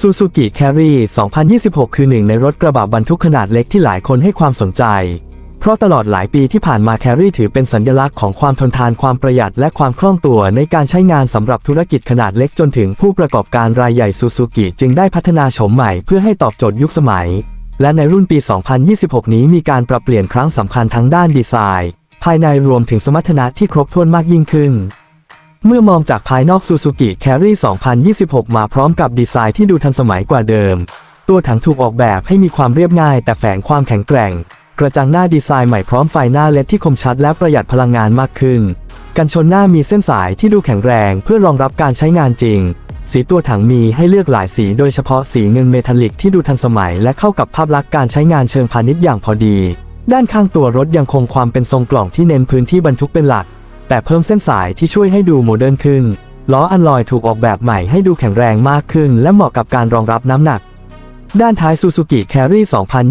Suzuki Carry 2026 คือหนึ่งในรถกระบะบรรทุกขนาดเล็กที่หลายคนให้ความสนใจ เพราะตลอดหลายปีที่ผ่านมา Carry ถือเป็นสัญลักษณ์ของความทนทานความประหยัดและความคล่องตัวในการใช้งานสำหรับธุรกิจขนาดเล็กจนถึงผู้ประกอบการรายใหญ่ Suzuki จึงได้พัฒนาโฉมใหม่เพื่อให้ตอบโจทย์ยุคสมัย และในรุ่นปี 2026 นี้มีการปรับเปลี่ยนครั้งสำคัญทั้งด้านดีไซน์ ภายในรวมถึงสมรรถนะที่ครบถ้วนมากยิ่งขึ้น เมื่อมองจากภายนอก Suzuki Carry 2026 มาพร้อมกับดีไซน์ที่ดูทันสมัยกว่าเดิม ตัวถังถูกออกแบบให้มีความเรียบง่าย แต่แฝงความแข็งแกร่ง กระจังหน้าดีไซน์ใหม่พร้อมไฟหน้าเลดที่คมชัดและประหยัดพลังงานมากขึ้น กันชนหน้ามีเส้นสายที่ดูแข็งแรงเพื่อรองรับการใช้งานจริง สีตัวถังมีให้เลือกหลายสีโดยเฉพาะสีเงินเมทัลลิกที่ดูทันสมัย และเข้ากับภาพลักษณ์การใช้งานเชิงพาณิชย์อย่างพอดี ด้านข้างตัวรถยังคงความเป็นทรงกล่องที่เน้นพื้นที่บรรทุกเป็นหลัก แต่เพิ่มเส้นสายที่ช่วยให้ดูโมเดิร์นขึ้น ล้ออันลอยถูกออกแบบใหม่ให้ดูแข็งแรงมากขึ้น และเหมาะกับการรองรับน้ำหนัก ด้านท้าย Suzuki Carry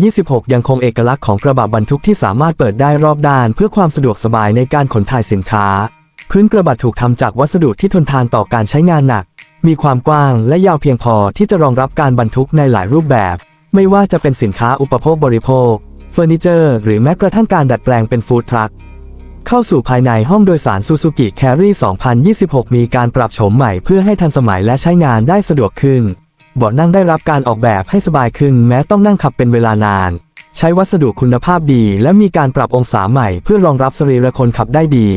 2026 ยังคงเอกลักษณ์ของกระบะบรรทุกที่สามารถเปิดได้รอบด้าน เพื่อความสะดวกสบายในการขนถ่ายสินค้า พื้นกระบะถูกทำจากวัสดุที่ทนทานต่อการใช้งานหนัก มีความกว้างและยาวเพียงพอที่จะรองรับการบรรทุกในหลายรูปแบบ ไม่ว่าจะเป็นสินค้าอุปโภคบริโภค เฟอร์นิเจอร์ หรือแม้กระทั่งการดัดแปลงเป็นฟู้ดทรัค เข้าสู่ภายในห้องโดยสาร Suzuki Carry 2026 มีการปรับโฉมใหม่เพื่อให้ทันสมัยและใช้งานได้สะดวกขึ้น เบาะนั่งได้รับการออกแบบให้สบายขึ้นแม้ต้องนั่งขับเป็นเวลานาน ใช้วัสดุคุณภาพดี และมีการปรับองศาใหม่เพื่อรองรับสรีระคนขับได้ดี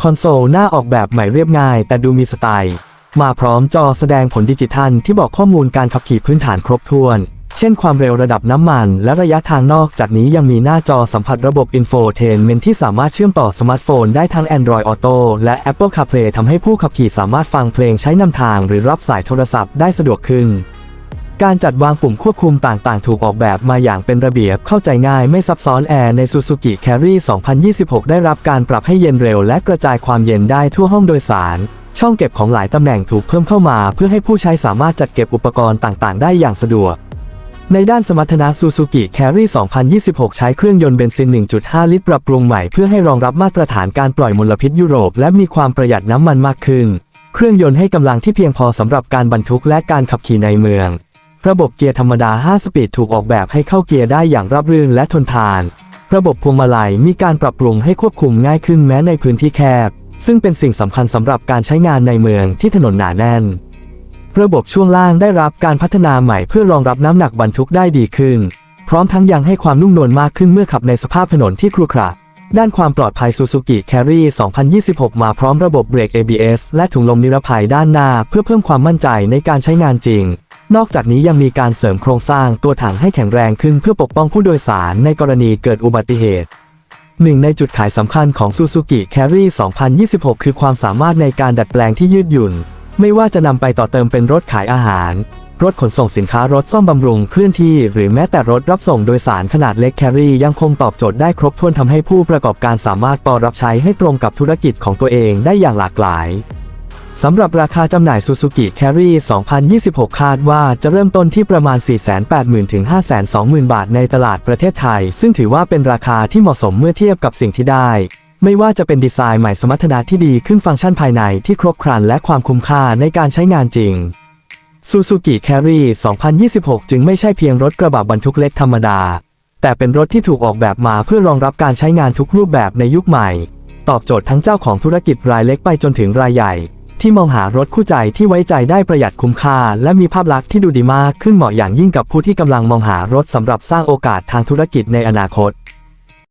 คอนโซลหน้าออกแบบใหม่เรียบง่าย แต่ดูมีสไตล์ มาพร้อมจอแสดงผลดิจิทัลที่บอกข้อมูลการขับขี่พื้นฐานครบถ้วน ช่นความเร็วระดับน้ำมัน และระยะทางนอกจากนี้ยังมีหน้าจอสัมผัสระบบ Infotainment ที่สามารถเชื่อมต่อสมาร์ทโฟนได้ทั้ง Android Auto และ Apple CarPlay ทำให้ผู้ขับขี่สามารถฟังเพลงใช้นำทาง หรือรับสายโทรศัพท์ได้สะดวกขึ้น การจัดวางปุ่มควบคุมต่างๆ ถูกออกแบบมาอย่างเป็นระเบียบเข้าใจง่ายไม่ซับซ้อนแอร์ใน Suzuki Carry 2026 ได้รับการปรับให้เย็นเร็ว และกระจายความเย็นได้ทั่วห้องโดยสารช่องเก็บของหลายตำแหน่งถูกเพิ่มเข้ามา เพื่อให้ผู้ใช้สามารถจัดเก็บอุปกรณ์ต่าง ๆ ได้อย่างสะดวก ในด้านสมรรถนะ Suzuki Carry 2026 ใช้เครื่องยนต์เบนซิน 1.5 ลิตรปรับปรุงใหม่เพื่อให้รองรับมาตรฐานการปล่อยมลพิษยุโรป และมีความประหยัดน้ำมันมากขึ้น เครื่องยนต์ให้กำลังที่เพียงพอสำหรับการบรรทุกและการขับขี่ในเมือง ระบบเกียร์ธรรมดา 5 สปีดถูกออกแบบให้เข้าเกียร์ได้อย่างราบรื่นและทนทาน ระบบพวงมาลัยมีการปรับปรุงให้ควบคุมง่ายขึ้นแม้ในพื้นที่แคบ ซึ่งเป็นสิ่งสำคัญสำหรับการใช้งานในเมืองที่ถนนหนาแน่น ระบบช่วงล่างได้รับการพัฒนาใหม่เพื่อรองรับน้ำหนักบรรทุกได้ดีขึ้น พร้อมทั้งยังให้ความนุ่มนวลมากขึ้นเมื่อขับในสภาพถนนที่ครุขระด้านความปลอดภัย Suzuki Carry 2026 มาพร้อมระบบเบรก ABS และถุงลมนิรภัยด้านหน้า เพื่อเพิ่มความมั่นใจในการใช้งานจริง นอกจากนี้ยังมีการเสริมโครงสร้างตัวถังให้แข็งแรงขึ้นเพื่อปกป้องผู้โดยสารในกรณีเกิดอุบัติเหตุหนึ่งในจุดขายสำคัญของ Suzuki Carry 2026 คือความสามารถในการดัดแปลงที่ยืดหยุ่น ไม่ว่าจะนำไปต่อเติมเป็นรถขายอาหาร รถขนส่งสินค้ารถซ่อมบำรุงเคลื่อนที่ หรือแม้แต่รถรับส่งโดยสารขนาดเล็ก Carry ยังคงตอบโจทย์ได้ครบถ้วนทำให้ผู้ประกอบการสามารถปอรับใช้ให้ตรงกับธุรกิจของตัวเองได้อย่างหลากหลายสำหรับราคาจำหน่าย Suzuki Carry 2026 คาดว่าจะเริ่มต้นที่ประมาณ 480,000 ถึง 520,000 บาทในตลาดประเทศไทย ซึ่งถือว่าเป็นราคาที่เหมาะสมเมื่อเทียบกับสิ่งที่ได้ ไม่ว่าจะเป็นดีไซน์ใหม่สมรรถนะที่ดีขึ้นฟังก์ชันภายในที่ครบครันและความคุ้มค่าในการใช้งานจริง Suzuki Carry 2026 จึงไม่ใช่เพียงรถกระบะบรรทุกเล็กธรรมดา แต่เป็นรถที่ถูกออกแบบมาเพื่อรองรับการใช้งานทุกรูปแบบในยุคใหม่ ตอบโจทย์ทั้งเจ้าของธุรกิจรายเล็กไปจนถึงรายใหญ่ ที่มองหารถคู่ใจที่ไว้ใจได้ประหยัดคุ้มค่า และมีภาพลักษณ์ที่ดูดีมากขึ้นเหมาะอย่างยิ่งกับผู้ที่กำลังมองหารถสำหรับสร้างโอกาสทางธุรกิจในอนาคต